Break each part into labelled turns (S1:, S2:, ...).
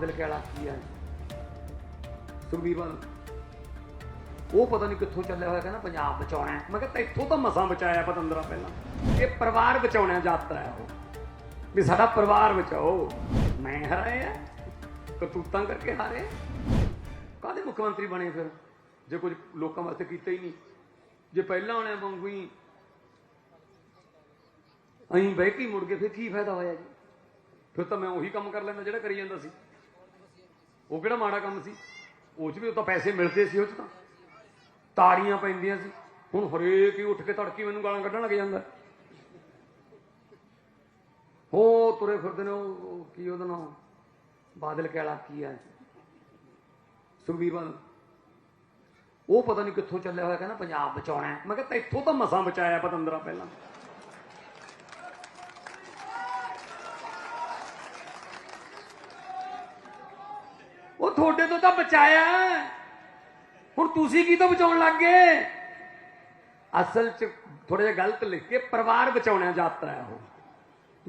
S1: ਬਾਦਲ ਕੇ ਕੀ ਹੈ? ਸੁਖਬੀਰ ਉਹ ਪਤਾ ਨਹੀਂ ਕਿੱਥੋਂ ਚੱਲਿਆ ਹੋਇਆ, ਕਹਿੰਦਾ ਪੰਜਾਬ ਬਚਾਉਣਾ ਮੈਂ ਕਿਹਾ ਤੈਥੋਂ ਤਾਂ ਮਸਾਂ ਬਚਾਇਆ ਪਤੰਦਰਾ ਪਹਿਲਾਂ। ਇਹ ਪਰਿਵਾਰ ਬਚਾਉਣਾ ਯਾਤਰਾ ਹੈ ਉਹ। ਵੀ ਸਾਡਾ ਪਰਿਵਾਰ ਬਚਾਓ। ਮੈਂ ਹਰਾਇਆ ਕਰਤੂਤਾਂ ਕਰਕੇ ਹਾਰੇ ਕਾਹਦੇ ਮੁੱਖ ਮੰਤਰੀ ਬਣੇ ਫਿਰ? ਜੇ ਕੁਝ ਲੋਕਾਂ ਵਾਸਤੇ ਕੀਤਾ ਹੀ ਨਹੀਂ। ਜੇ ਪਹਿਲਾਂ ਆਉਣਿਆ ਵਾਂਗੂ ਹੀ ਅਸੀਂ ਬਹਿ ਕੇ ਮੁੜ ਗਏ, ਫਿਰ ਕੀ ਫਾਇਦਾ ਹੋਇਆ ਜੀ? ਫਿਰ ਤਾਂ ਮੈਂ ਉਹੀ ਕੰਮ ਕਰ ਲੈਂਦਾ ਜਿਹੜਾ ਕਰੀ ਜਾਂਦਾ ਸੀ। ਉਹ ਕਿਹੜਾ ਮਾੜਾ ਕੰਮ ਸੀ? ਉਹ 'ਚ ਵੀ ਉਹ ਤਾਂ ਪੈਸੇ ਮਿਲਦੇ ਸੀ ਉਹ 'ਚ ਤਾਂ। ਤਾੜੀਆਂ ਪੈਂਦੀਆਂ ਸੀ। ਹੁਣ ਹਰੇਕ ਹੀ ਉੱਠ ਕੇ ਤੜਕੀ ਮੈਨੂੰ ਗਾਲਾਂ ਕੱਢਣ ਲੱਗ ਜਾਂਦਾ। ਹੋ ਤੁਰੇ ਫਿਰਦੇ ਨੇ ਉਹ ਕੀ ਉਹਦਾ ਨਾਮ? ਬਾਦਲ ਕਹਿਲਾ ਕੀ ਹੈ ਸੁਖਬੀਰ ਬਾਦਲ। ਉਹ ਪਤਾ ਨਹੀਂ ਕਿੱਥੋਂ ਚੱਲਿਆ ਹੋਇਆ ਕਹਿੰਦਾ ਪੰਜਾਬ ਬਚਾਉਣਾ ਮੈਂ ਕਿਹਾ ਤੈਥੋਂ ਤਾਂ ਮਸਾਂ ਬਚਾਇਆ ਪਤੰਦਰਾ ਪਹਿਲਾਂ। ਉਹ ਤੁਹਾਡੇ ਤੋਂ ਤਾਂ ਬਚਾਇਆ। ਹੁਣ ਤੁਸੀਂ ਕੀ ਤੋਂ ਬਚਾਉਣ ਲੱਗ ਗਏ? ਅਸਲ 'ਚ ਥੋੜਾ ਜਿਹਾ ਗਲਤ ਲਿਖ ਕੇ ਪਰਿਵਾਰ ਬਚਾਉਣਾ ਯਾਤਰਾ ਹੈ ਉਹ।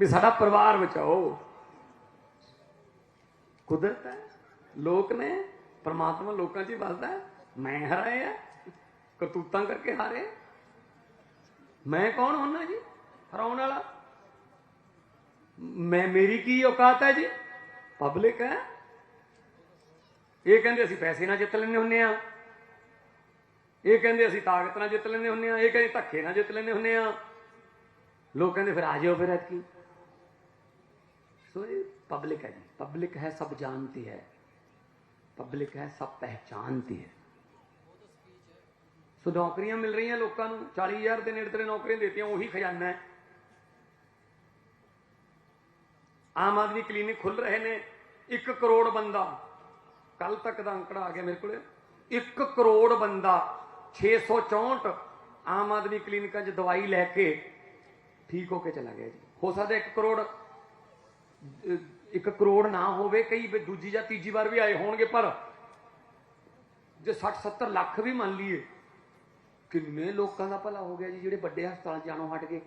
S1: ਵੀ ਸਾਡਾ ਪਰਿਵਾਰ ਬਚਾਓ। ਕੁਦਰਤ ਹੈ, ਲੋਕ ਨੇ, ਪਰਮਾਤਮਾ ਲੋਕਾਂ 'ਚ ਹੀ ਵੱਸਦਾ ਹੈ। ਮੈਂ ਹਰਾਇਆ ਕਰਤੂਤਾਂ ਕਰਕੇ ਹਾਰੇ ਮੈਂ ਕੌਣ ਹੁੰਨਾ ਜੀ, ਹਰਾਉਣ ਵਾਲਾ? ਮੈਂ, ਮੇਰੀ ਕੀ ਔਕਾਤ ਹੈ ਜੀ? ਪਬਲਿਕ ਹੈ। ਇਹ ਕਹਿੰਦੇ ਅਸੀਂ ਪੈਸੇ ਨਾਲ ਜਿੱਤ ਲੈਂਦੇ ਹੁੰਨੇ ਆ। ਇਹ ਕਹਿੰਦੇ ਅਸੀਂ ਤਾਕਤ ਨਾਲ ਜਿੱਤ ਲੈਂਦੇ ਹੁੰਨੇ ਆ। ਇਹ ਕਹਿੰਦੇ ਧੱਕੇ ਨਾਲ ਜਿੱਤ ਲੈਂਦੇ ਹੁੰਨੇ ਆ। ਲੋਕ ਕਹਿੰਦੇ ਫਿਰ ਆ ਜਾਓ ਫਿਰ ਐਤਕੀ। ਸੋ ਇਹ ਪਬਲਿਕ ਹੈ ਜੀ। ਪਬਲਿਕ ਹੈ, ਸਭ ਜਾਣਤੀ ਹੈ। ਪਬਲਿਕ ਹੈ, ਸਭ ਪਹਿਚਾਨਤੀ ਹੈ। ਸੋ ਨੌਕਰੀਆਂ ਮਿਲ ਰਹੀਆਂ ਲੋਕਾਂ ਨੂੰ। 40000 ਦੇ ਨੇੜੇ ਤੇੜੇ ਨੌਕਰੀਆਂ ਦਿੱਤੀਆਂ, ਉਹੀ ਖਜ਼ਾਨਾ ਹੈ। ਆਮ ਆਦਮੀ ਕਲੀਨਿਕ ਖੁੱਲ ਰਹੇ ਨੇ। 1 ਕਰੋੜ ਬੰਦਾ ਕੱਲ ਤੱਕ ਦਾ ਅੰਕੜਾ ਆ ਗਿਆ ਮੇਰੇ ਕੋਲੇ। 1 ਕਰੋੜ ਬੰਦਾ 664 ਆਮ ਆਦਮੀ ਕਲੀਨਿਕਾਂ 'ਚ ਦਵਾਈ ਲੈ ਕੇ ਠੀਕ ਹੋ ਕੇ ਚਲਾ ਗਿਆ ਜੀ। ਹੋ ਸਕਦਾ 1 ਕਰੋੜ 1 ਕਰੋੜ ਨਾ ਹੋਵੇ, ਕਈ ਦੂਜੀ ਜਾਂ ਤੀਜੀ ਵਾਰ ਵੀ ਆਏ ਹੋਣਗੇ, ਪਰ ਜੇ 60 70 ਲੱਖ ਵੀ ਮੰਨ ਲਈਏ, ਕਿੰਨੇ ਲੋਕਾਂ ਦਾ ਭਲਾ ਹੋ ਗਿਆ ਜੀ, ਜਿਹੜੇ ਵੱਡੇ ਹਸਪਤਾਲ 'ਚ ਜਾਣੋਂ ਹਟ ਗਏ।